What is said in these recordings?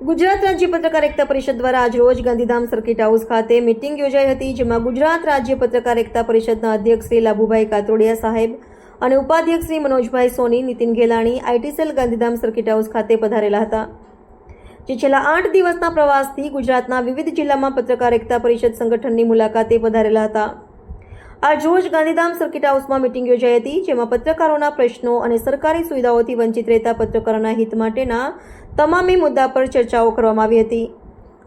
ગુજરાત રાજ્ય પત્રકાર એકતા પરિષદ દ્વારા આજરોજ ગાંધીધામ સર્કિટ હાઉસ ખાતે મિટિંગ યોજાઈ હતી, જેમાં ગુજરાત રાજ્ય પત્રકાર એકતા પરિષદના અધ્યક્ષ શ્રી લાભુભાઈ કાતોડિયા સાહેબ અને ઉપાધ્યક્ષ શ્રી મનોજભાઈ Soni, Nitin Gelani IT Gandhidham circuit house ખાતે પધારેલા હતા. જે છેલ્લા આઠ દિવસના પ્રવાસથી ગુજરાતના વિવિધ જિલ્લામાં પત્રકાર એકતા પરિષદ સંગઠનની મુલાકાતે પધારેલા હતા. આજ રોજ ગાંધીધામ સર્કિટ હાઉસમાં મિટિંગ યોજાઈ હતી, જેમાં પત્રકારોના પ્રશ્નો અને સરકારી સુવિધાઓથી વંચિત રહેતા પત્રકારોના હિત માટેના તમામે મુદ્દા પર ચર્ચાઓ કરવામાં આવી હતી.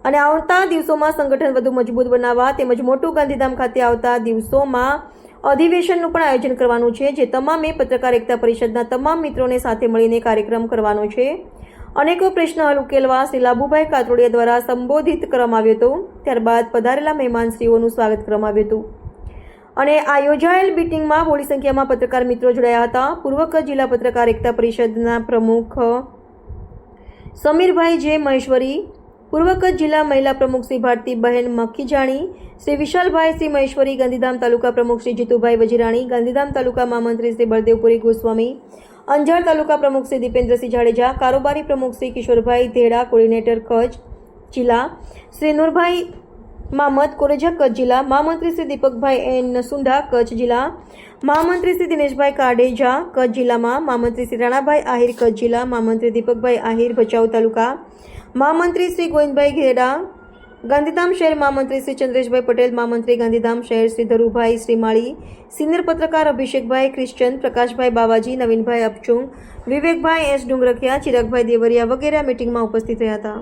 અને આવતા દિવસોમાં સંગઠન વધુ મજબૂત બનાવવા તેમજ મોટું ગાંધીધામ ખાતે આવતા દિવસોમાં અધિવેશનનું પણ આયોજન કરવાનું છે, જે તમામે પત્રકાર એકતા પરિષદના તમામ મિત્રોને સાથે મળીને કાર્યક્રમ કરવાનો છે. અનેકો પ્રશ્ન હલ ઉકેલવા શ્રી લાભુભાઈ કાતરોડિયા દ્વારા સંબોધિત કરવામાં આવ્યું હતું. ત્યારબાદ પધારેલા મહેમાનશ્રીઓનું સ્વાગત કરવામાં આવ્યું હતું. અને આ યોજાયેલ મિટિંગમાં મોટી સંખ્યામાં પત્રકાર મિત્રો જોડાયા હતા. પૂર્વ કચ્છ જિલ્લા પત્રકાર એકતા પરિષદના પ્રમુખ સમીરભાઈ જે મહેશ્વરી પૂર્વ કચ્છ જિલ્લા મહિલા પ્રમુખ શ્રી ભારતીબહેન મખીજાણી શ્રી વિશાલભાઈ શ્રી મહેશ્વરી, ગાંધીધામ તાલુકા પ્રમુખ શ્રી જીતુભાઈ વજીરાણી, ગાંધીધામ તાલુકા મહામંત્રી શ્રી બળદેવપુરી ગોસ્વામી, અંજાર તાલુકા પ્રમુખ શ્રી દીપેન્દ્રસિંહ જાડેજા, કારોબારી પ્રમુખ શ્રી કિશોરભાઈ ધેડા, કોર્ડિનેટર કચ્છ જિલ્લા, શ્રી નૂરભાઈ મામદ કોરેજા કચ્છ જિલ્લા મહામંત્રી શ્રી દીપકભાઈ એન નસુંડા કચ્છ જિલ્લા મહામંત્રી શ્રી દિનેશભાઈ કાડેજા કચ્છ જિલ્લામાં મહામંત્રી શ્રી રાણાભાઈ આહિર કચ્છ જિલ્લા મહામંત્રી દીપકભાઈ આહિર ભચાઉ તાલુકા મહામંત્રી શ્રી ગોવિંદભાઈ ઘેડા, ગાંધીધામ શહેર મહામંત્રી શ્રી ચંદ્રેશભાઈ પટેલ મહામંત્રી ગાંધીધામ શહેર શ્રી ધરુભાઈ શ્રીમાળી, સિનિયર પત્રકાર અભિષેકભાઈ ક્રિશ્ચન, પ્રકાશભાઈ બાવાજી, નવીનભાઈ અપચુંગ, વિવેકભાઈ એસ ડુંગરખિયા ચિરાગભાઈ દેવરિયા વગેરે મિટિંગમાં ઉપસ્થિત રહ્યા હતા.